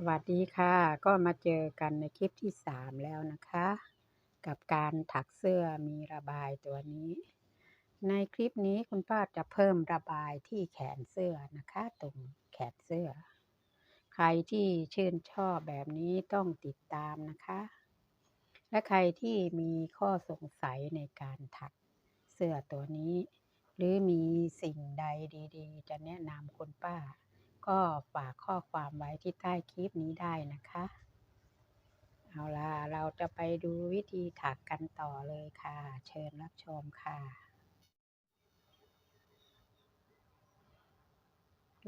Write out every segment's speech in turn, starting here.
สวัสดีค่ะ ก็มาเจอกันในคลิปที่3แล้วนะคะ กับการถักเสื้อมีระบายตัวนี้ ในคลิปนี้คุณป้าจะเพิ่มระบายที่แขนเสื้อนะคะ ตรงแขนเสื้อ ใครที่ชื่นชอบแบบนี้ต้องติดตามนะคะ และใครที่มีข้อสงสัยในการถักเสื้อตัวนี้ หรือมีสิ่งใดดี ๆ จะแนะนำคุณป้า ก็ฝากข้อความไว้ที่ใต้คลิปนี้ได้นะคะ เอาล่ะ เราจะไปดูวิธีถักกันต่อเลยค่ะ เชิญรับชมค่ะ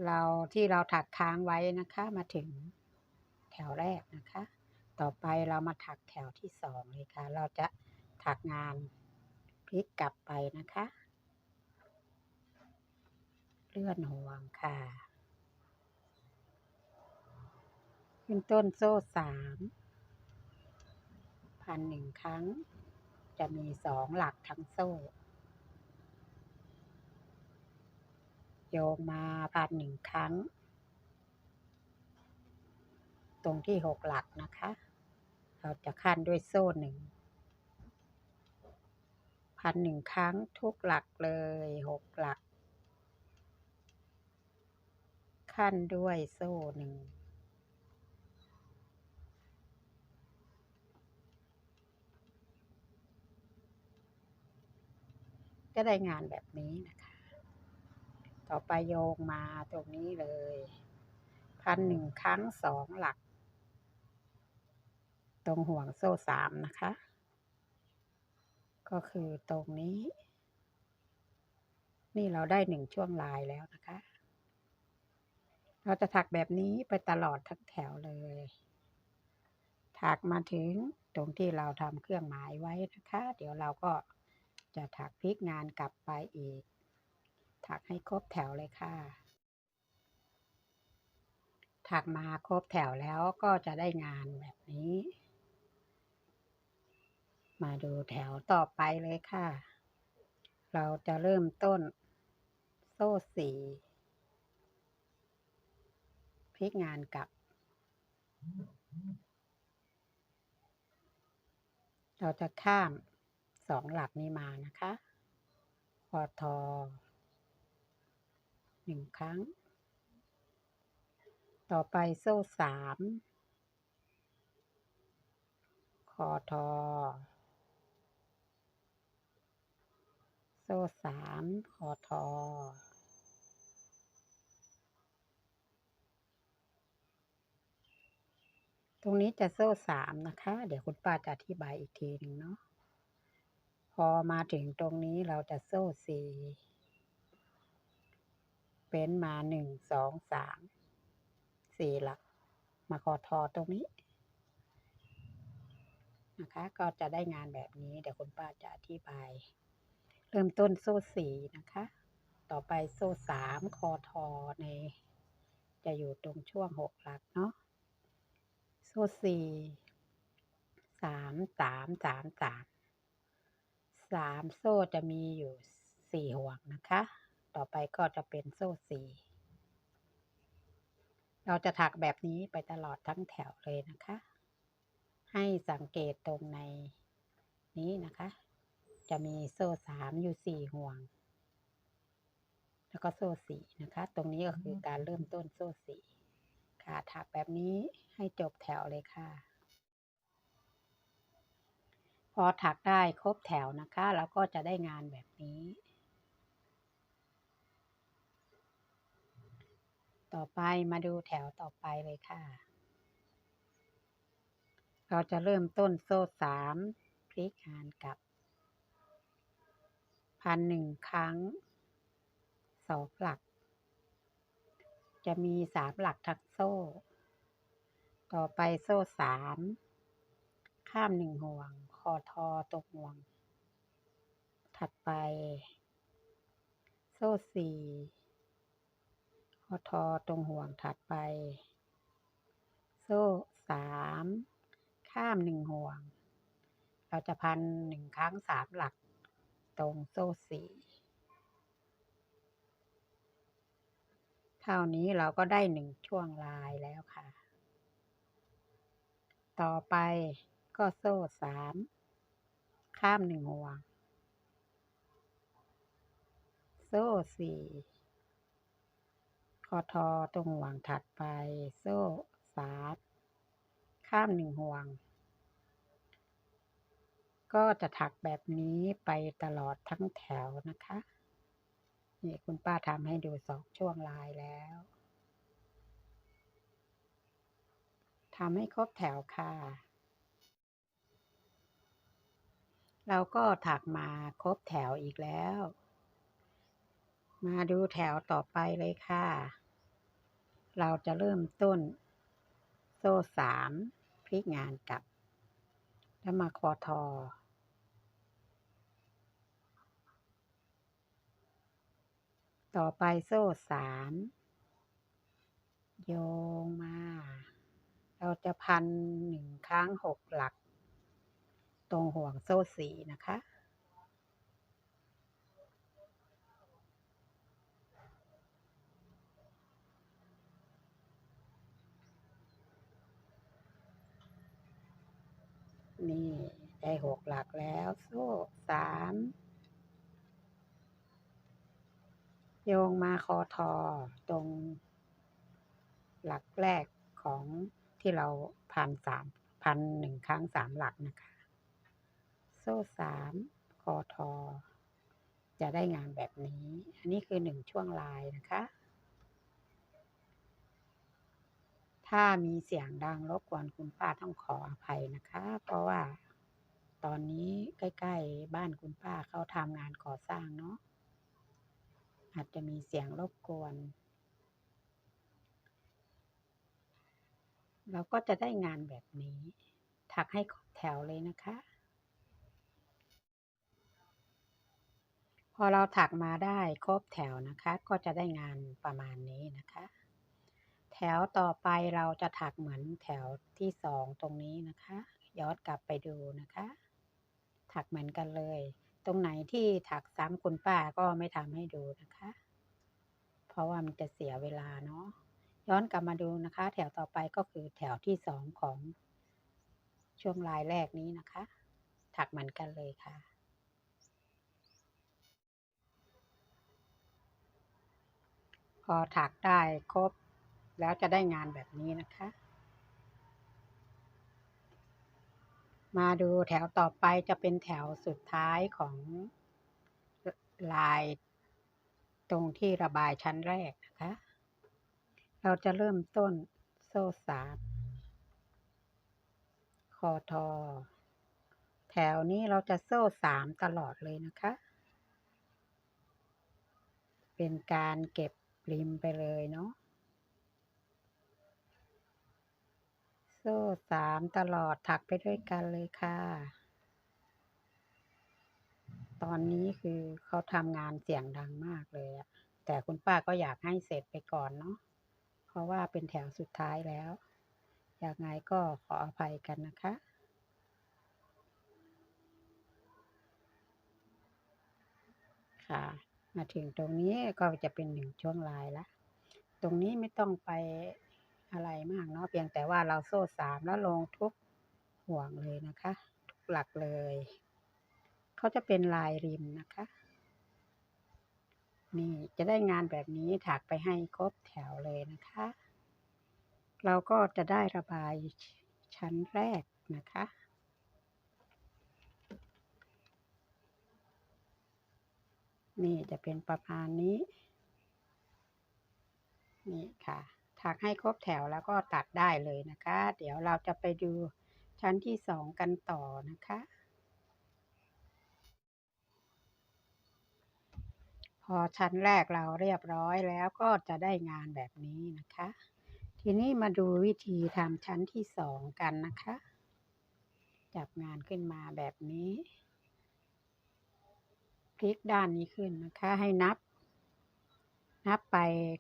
เราที่เราถักค้างไว้นะคะมาถึงแถวแรกนะคะ ต่อไปเรามาถักแถวที่สองเลยค่ะ เราจะถักงานพลิกกลับไปนะคะ เลื่อนห่วงค่ะ ขึ้นต้นโซ่สามพันหนึ่งครั้ง จะมีสองหลักทั้งโซ่ โยงมาพันหนึ่งครั้ง ตรงที่หกหลักนะคะ เราจะขั้นด้วยโซ่หนึ่งพันหนึ่งครั้งทุกหลักเลยหกหลัก ขั้นด้วยโซ่หนึ่ง ก็ได้งานแบบนี้นะคะ ต่อไปโยงมาตรงนี้เลยพันหนึ่งครั้งสองหลัก ตรงห่วงโซ่สามนะคะ ก็คือตรงนี้ นี่เราได้หนึ่งช่วงลายแล้วนะคะ เราจะถักแบบนี้ไปตลอดทั้งแถวเลย ถักมาถึงตรงที่เราทำเครื่องหมายไว้นะคะ เดี๋ยวเราก็ จะถักพลิกงานกลับไปอีก ถักให้ครบแถวเลยค่ะ ถักมาครบแถวแล้วก็จะได้งานแบบนี้ มาดูแถวต่อไปเลยค่ะ เราจะเริ่มต้นโซ่สี่พลิกงานกลับเราจะข้าม สองหลักนี้มานะคะคอทอหนึ่งครั้ง ต่อไปโซ่สามคอทอ โซ่สามคอทอ ตรงนี้จะโซ่สามนะคะ เดี๋ยวคุณป้าจะอธิบายอีกทีหนึ่งเนาะ พอมาถึงตรงนี้เราจะโซ่สี่เป็นมาหนึ่งสองสามสี่หลัก มาคอทอตรงนี้นะคะ ก็จะได้งานแบบนี้ เดี๋ยวคุณป้าจะอธิบาย เริ่มต้นโซ่สี่นะคะ ต่อไปโซ่สามคอทอใน จะอยู่ตรงช่วงหกหลักเนาะโซ่สี่สามสามสามสาม สามโซ่จะมีอยู่สี่ห่วงนะคะ ต่อไปก็จะเป็นโซ่สี่เราจะถักแบบนี้ไปตลอดทั้งแถวเลยนะคะ ให้สังเกตตรงในนี้นะคะ จะมีโซ่สามอยู่สี่ห่วง แล้วก็โซ่สี่นะคะ ตรงนี้ก็คือการเริ่มต้นโซ่สี่ค่ะถักแบบนี้ให้จบแถวเลยค่ะ พอถักได้ครบแถวนะคะเราก็จะได้งานแบบนี้ ต่อไปมาดูแถวต่อไปเลยค่ะ เราจะเริ่มต้นโซ่สามพลิกงานกับ พันหนึ่งครั้งสองหลัก จะมีสามหลักทักโซ่ ต่อไปโซ่สามข้ามหนึ่งห่วง คอทอตกห่วง ถัดไป โซ่สี่คอทอตรงห่วงถัดไป โซ่สามข้ามหนึ่งห่วง เราจะพันหนึ่งครั้งสามหลัก ตรงโซ่สี่เท่านี้เราก็ได้หนึ่งช่วงลายแล้วค่ะ ต่อไป ก็โซ่สามข้ามหนึ่งห่วง โซ่สี่คอทอตรงห่วงถัดไป โซ่สามข้ามหนึ่งห่วง ก็จะถักแบบนี้ไปตลอดทั้งแถวนะคะ นี่คุณป้าทำให้ดูสองช่วงลายแล้วทำให้ครบแถวค่ะ เราก็ถักมาครบแถวอีกแล้ว มาดูแถวต่อไปเลยค่ะ เราจะเริ่มต้น โซ่สามพลิกงานกลับ แล้วมาคอทอต่อไปโซ่สามโยงมา เราจะพันหนึ่งครั้งหกหลัก ตรงห่วงโซ่สี่นะคะ นี่ได้หกหลักแล้วโซ่สามโยงมาคอทอตรงหลักแรกของที่เราพันสามพันหนึ่งครั้งสามหลักนะคะ โซ่สามคอทอ จะได้งานแบบนี้ อันนี้คือหนึ่งช่วงลายนะคะ ถ้ามีเสียงดังรบกวนคุณป้าต้องขออภัยนะคะ เพราะว่าตอนนี้ใกล้ ๆ บ้านคุณป้าเขาทำงานก่อสร้างเนาะอาจจะมีเสียงรบกวน เราก็จะได้งานแบบนี้ ถักให้ครบแถวเลยนะคะ พอเราถักมาได้ครบแถวนะคะ ก็จะได้งานประมาณนี้นะคะ แถวต่อไปเราจะถักเหมือนแถวที่สองตรงนี้นะคะ ย้อนกลับไปดูนะคะ ถักเหมือนกันเลย ตรงไหนที่ถักซ้ำคุณป้าก็ไม่ทำให้ดูนะคะ เพราะว่ามันจะเสียเวลาเนาะย้อนกลับมาดูนะคะ แถวต่อไปก็คือแถวที่สองของช่วงลายแรกนี้นะคะ ถักเหมือนกันเลยค่ะ อถักได้ครบ แล้วจะได้งานแบบนี้นะคะ มาดูแถวต่อไปจะเป็นแถวสุดท้ายของลายตรงที่ระบายชั้นแรกนะคะ เราจะเริ่มต้นโซ่สามคอทอ แถวนี้เราจะโซ่สามตลอดเลยนะคะ เป็นการเก็บ ริมไปเลยเนาะโซ่สามตลอดถักไปด้วยกันเลยค่ะ ตอนนี้คือเขาทำงานเสียงดังมากเลยอะแต่คุณป้าก็อยากให้เสร็จไปก่อนเนาะ เพราะว่าเป็นแถวสุดท้ายแล้ว อย่ากไงก็ขออภัยกันนะคะค่ะ มาถึงตรงนี้ก็จะเป็นหนึ่งช่วงลายละ ตรงนี้ไม่ต้องไปอะไรมากเนาะเพียงแต่ว่าเราโซ่สามแล้วลงทุกห่วงเลยนะคะ ทุกหลักเลย เขาจะเป็นลายริมนะคะ นี่จะได้งานแบบนี้ถักไปให้ครบแถวเลยนะคะ เราก็จะได้ระบายชั้นแรกนะคะ นี่จะเป็นประมาณนี้ นี่ค่ะถักให้ครบแถวแล้วก็ตัดได้เลยนะคะ เดี๋ยวเราจะไปดูชั้นที่สองกันต่อนะคะ พอชั้นแรกเราเรียบร้อยแล้วก็จะได้งานแบบนี้นะคะ ทีนี้มาดูวิธีทำชั้นที่สองกันนะคะ จับงานขึ้นมาแบบนี้ พลิกด้านนี้ขึ้นนะคะ ให้นับ นับไป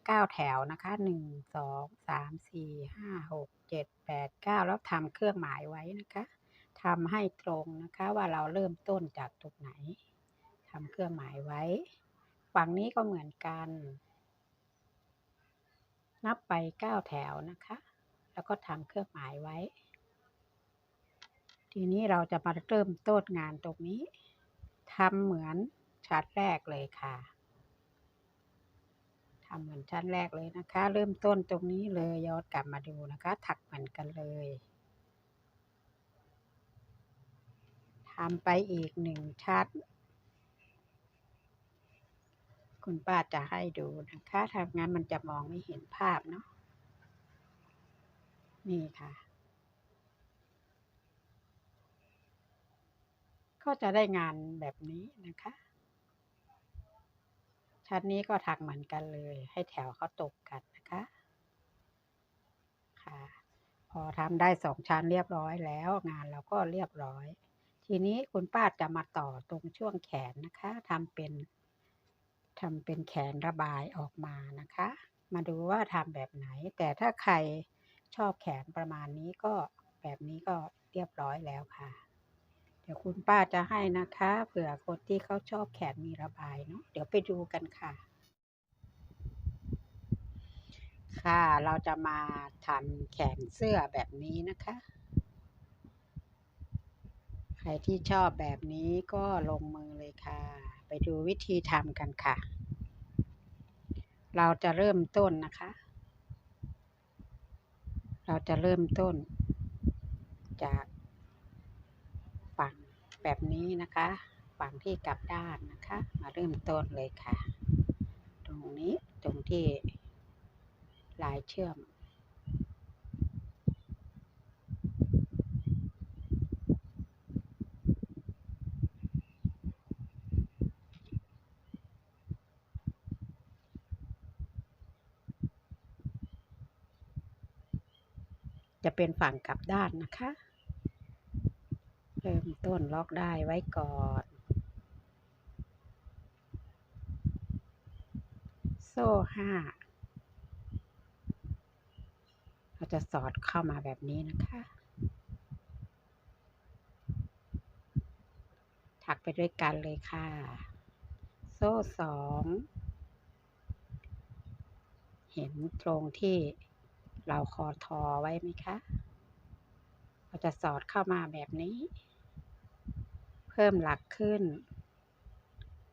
เก้าแถวนะคะหนึ่งสองสามสี่ห้าหกเจ็ดแปดเก้าแล้วทำเครื่องหมายไว้นะคะทำให้ตรงนะคะว่าเราเริ่มต้นจากตรงไหนทำเครื่องหมายไว้ ฝั่งนี้ก็เหมือนกัน นับไปเก้าแถวนะคะ แล้วก็ทำเครื่องหมายไว้ ทีนี้เราจะมาเริ่มต้นงานตรงนี้ทำเหมือน ชั้นแรกเลยค่ะทำเหมือนชั้นแรกเลยนะคะ เริ่มต้นตรงนี้เลยย้อนกลับมาดูนะคะ ถักเหมือนกันเลยทำไปอีกหนึ่งชั้นคุณป้าจะให้ดูนะคะทำงานมันจะมองไม่เห็นภาพเนาะนี่ค่ะ ก็จะได้งานแบบนี้นะคะ ชั้นนี้ก็ถักเหมือนกันเลย ให้แถวเขาตกกันนะคะค่ะ พอทำได้สองชั้นเรียบร้อยแล้วงานเราก็เรียบร้อย ทีนี้คุณป้าจะมาต่อตรงช่วงแขนนะคะทำเป็นทำเป็นแขนระบายออกมานะคะ มาดูว่าทำแบบไหน แต่ถ้าใครชอบแขนประมาณนี้ก็แบบนี้ก็เรียบร้อยแล้วค่ะ ดี๋ยวคุณป้าจะให้นะคะ เผื่อคนที่เขาชอบแขนมีระบายเนาะเดี๋ยวไปดูกันค่ะ ค่ะเราจะมาทำแขนเสื้อแบบนี้นะคะ ใครที่ชอบแบบนี้ก็ลงมือเลยค่ะ ไปดูวิธีทำกันค่ะ เราจะเริ่มต้นนะคะ เราจะเริ่มต้นจาก แบบนี้นะคะฝั่งที่กลับด้านนะคะ มาเริ่มต้นเลยค่ะ ตรงนี้ตรงที่ลายเชื่อม จะเป็นฝั่งกลับด้านนะคะ เริ่มต้นล็อกได้ไว้ก่อน โซ่ห้าเราจะสอดเข้ามาแบบนี้นะคะ ถักไปด้วยกันเลยค่ะ โซ่สองเห็นตรงที่เราคอทอไว้ไหมคะ เราจะสอดเข้ามาแบบนี้ พิ่มหลักขึ้น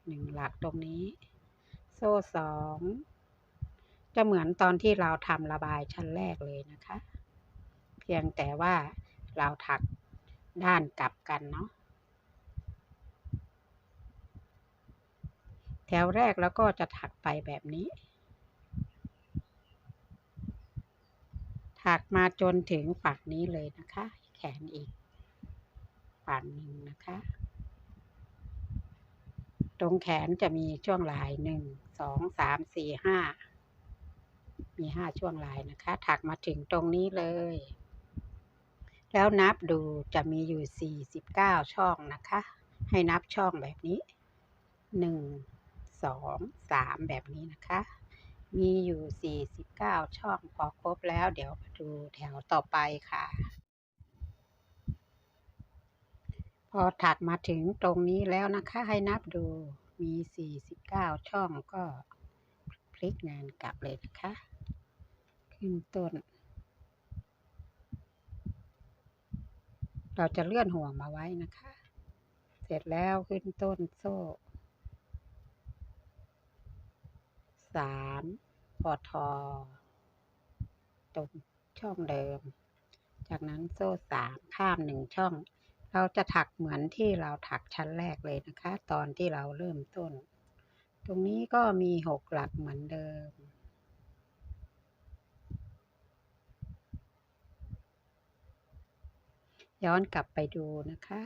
หนึ่งหลักตรงนี้ โซ่สองจะเหมือนตอนที่เราทำระบายชั้นแรกเลยนะคะ เพียงแต่ว่าเราถักด้านกลับกันเนาะแถวแรกแล้วก็จะถักไปแบบนี้ ถักมาจนถึงฝั่งนี้เลยนะคะ แขนอีกฝั่งหนึ่งนะคะ ตรงแขนจะมีช่วงลายหนึ่งสองสามสี่ห้ามีห้าช่วงลายนะคะ ถักมาถึงตรงนี้เลย แล้วนับดูจะมีอยู่สี่สิบเก้าช่องนะคะ ให้นับช่องแบบนี้หนึ่งสองสามแบบนี้นะคะ มีอยู่49ช่องพอครบแล้ว เดี๋ยวมาดูแถวต่อไปค่ะ พอถักมาถึงตรงนี้แล้วนะคะ ให้นับดูมี 49 ช่องก็พลิกงานกลับเลยนะคะ ขึ้นต้น เราจะเลื่อนห่วงมาไว้นะคะ เสร็จแล้วขึ้นต้นโซ่สามพอทอตรงช่องเดิม จากนั้นโซ่สามข้ามหนึ่งช่อง เราจะถักเหมือนที่เราถักชั้นแรกเลยนะคะ ตอนที่เราเริ่มต้น ตรงนี้ก็มีหกหลักเหมือนเดิม ย้อนกลับไปดูนะคะ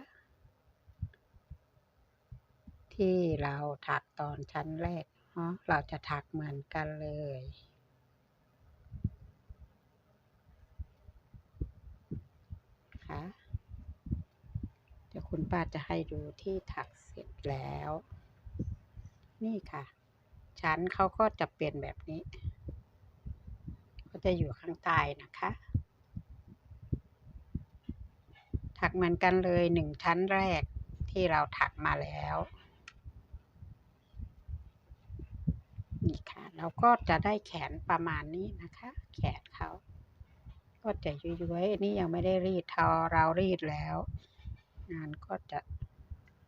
ที่เราถักตอนชั้นแรกเนาะเราจะถักเหมือนกันเลยค่ะ เดี๋ยวคุณป้าจะให้ดูที่ถักเสร็จแล้ว นี่ค่ะ ชั้นเขาก็จะเป็นแบบนี้ ก็จะอยู่ข้างใต้นะคะ ถักเหมือนกันเลยหนึ่งชั้นแรกที่เราถักมาแล้ว นี่ค่ะ เราก็จะได้แขนประมาณนี้นะคะ แขนเขาก็จะย้วยๆนี่ยังไม่ได้รีดทอเรารีดแล้ว งานก็จะ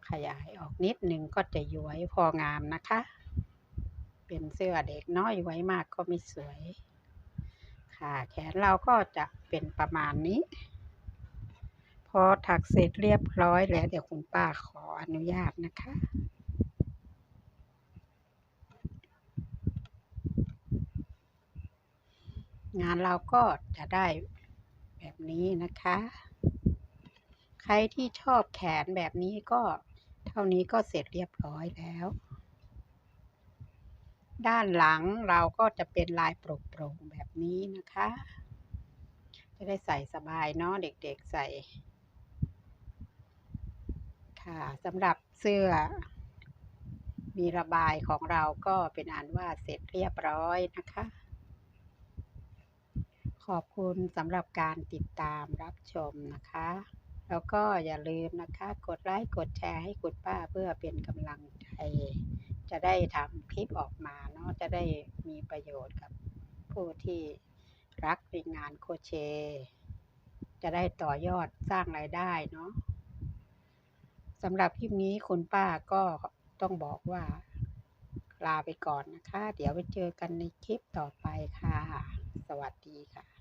ขยายออกนิดหนึ่งก็จะย้วยพองามนะคะ เป็นเสื้อเด็กน้อยไว้มากก็ไม่สวย ค่ะแขนเราก็จะเป็นประมาณนี้ พอถักเสร็จเรียบร้อยแล้วเดี๋ยวคุณป้าขออนุญาตนะคะงานเราก็จะได้แบบนี้นะคะ ใครที่ชอบแขนแบบนี้ก็เท่านี้ก็เสร็จเรียบร้อยแล้ว ด้านหลังเราก็จะเป็นลายโปร่งๆแบบนี้นะคะ จะได้ใส่สบายเนาะเด็กๆใส่ ค่ะสำหรับเสื้อ มีระบายของเราก็เป็นอันว่าเสร็จเรียบร้อยนะคะขอบคุณสำหรับการติดตามรับชมนะคะ แล้วก็อย่าลืมนะคะ กดไลค์กดแชร์ให้คุณป้าเพื่อเป็นกำลังใจ จะได้ทำคลิปออกมาเนาะจะได้มีประโยชน์กับผู้ที่รักในงานโคเช จะได้ต่อยอดสร้างรายได้เนาะสำหรับคลิปนี้คุณป้าก็ต้องบอกว่าลาไปก่อนนะคะ เดี๋ยวไปเจอกันในคลิปต่อไปค่ะ สวัสดีค่ะ